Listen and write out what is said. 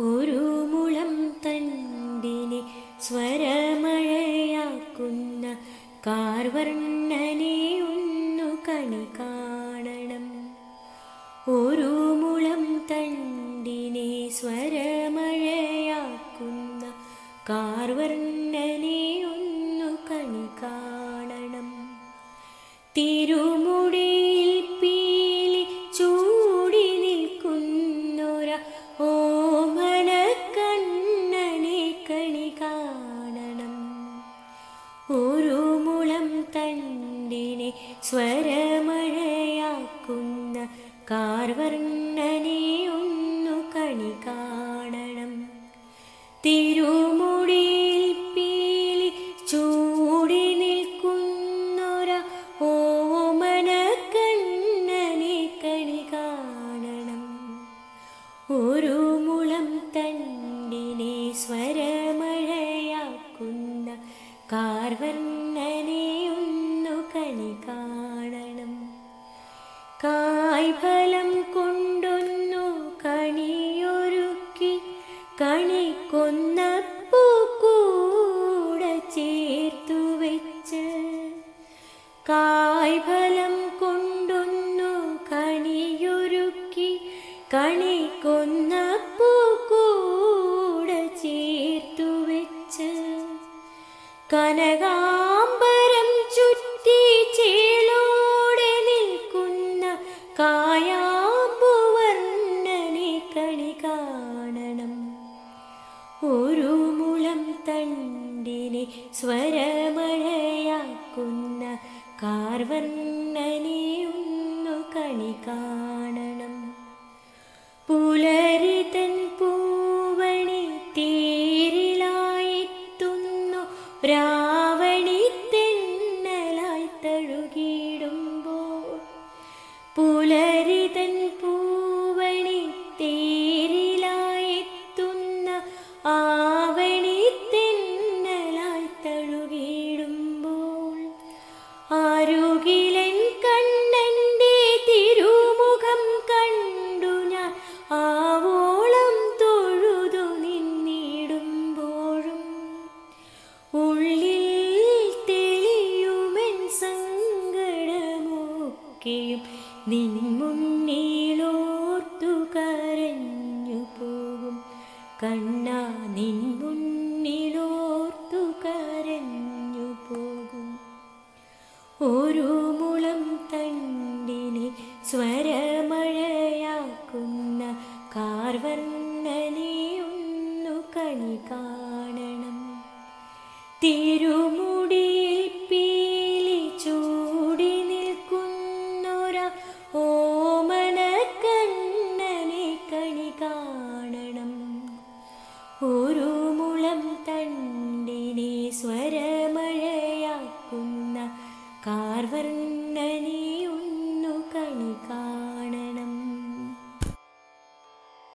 ഒരു മുളം തണ്ടിനെ സ്വരമഴയാക്കുന്ന കാർവർണനെ ഒന്നു കണി കാണണം. ഒരു മുളം തണ്ടിനെ സ്വരമഴയാക്കുന്ന കാർവർണനെ കാർവർണനെ ഒന്നു കണി കാണണം. തിരുമുടിയിൽ പീലി ചൂടി കണി കാണണം. ഒരു മുളം സ്വരമഴയാക്കുന്ന കാർവർണനെ കണി കാണണം. കായ്ഫലം കൊണ്ടൊന്നു കണിയൊരുക്കി. കണിക്കൊന്നപ്പൂ പൂക്കൂട ചേർത്തു വെച്ച്. കായ്ഫലം കൊണ്ടൊന്നു കണിയൊരുക്കി. കണിക്കൊന്നപ്പൂ പൂക്കൂട ചേർത്തു വെച്ച്. കനകാംബരം കാണണം. ഒരു മുളം തണ്ടിനെ സ്വരമഴയാക്കുന്ന കാർവർണനെ കണി കാണണം. പുലരിതൻ പൂവണി തീരിലായിത്തുന്നു. രാവണി തെന്നലായി തഴുകിയിടുമ്പോൾ പുലരിതൻ സങ്കടമൊക്കെയും നിൻ മുന്നിലോർത്തു കരഞ്ഞു പോകും കണ്ണ നിൻ മുന്നിലോർത്തു കരഞ്ഞു പോകും ഒരു മുളം തണ്ടിനെ സ്വരമഴയാക്കുന്ന കാർവർണനെ കണി കാണണം. തിരുമുടിയിൽ ഓമനക്കണ്ണനെ കണി കാണണം. ഒരു മുളം തണ്ടിനെ സ്വരമഴയാക്കുന്ന കാർവർണനെയൊന്നു കണി കാണ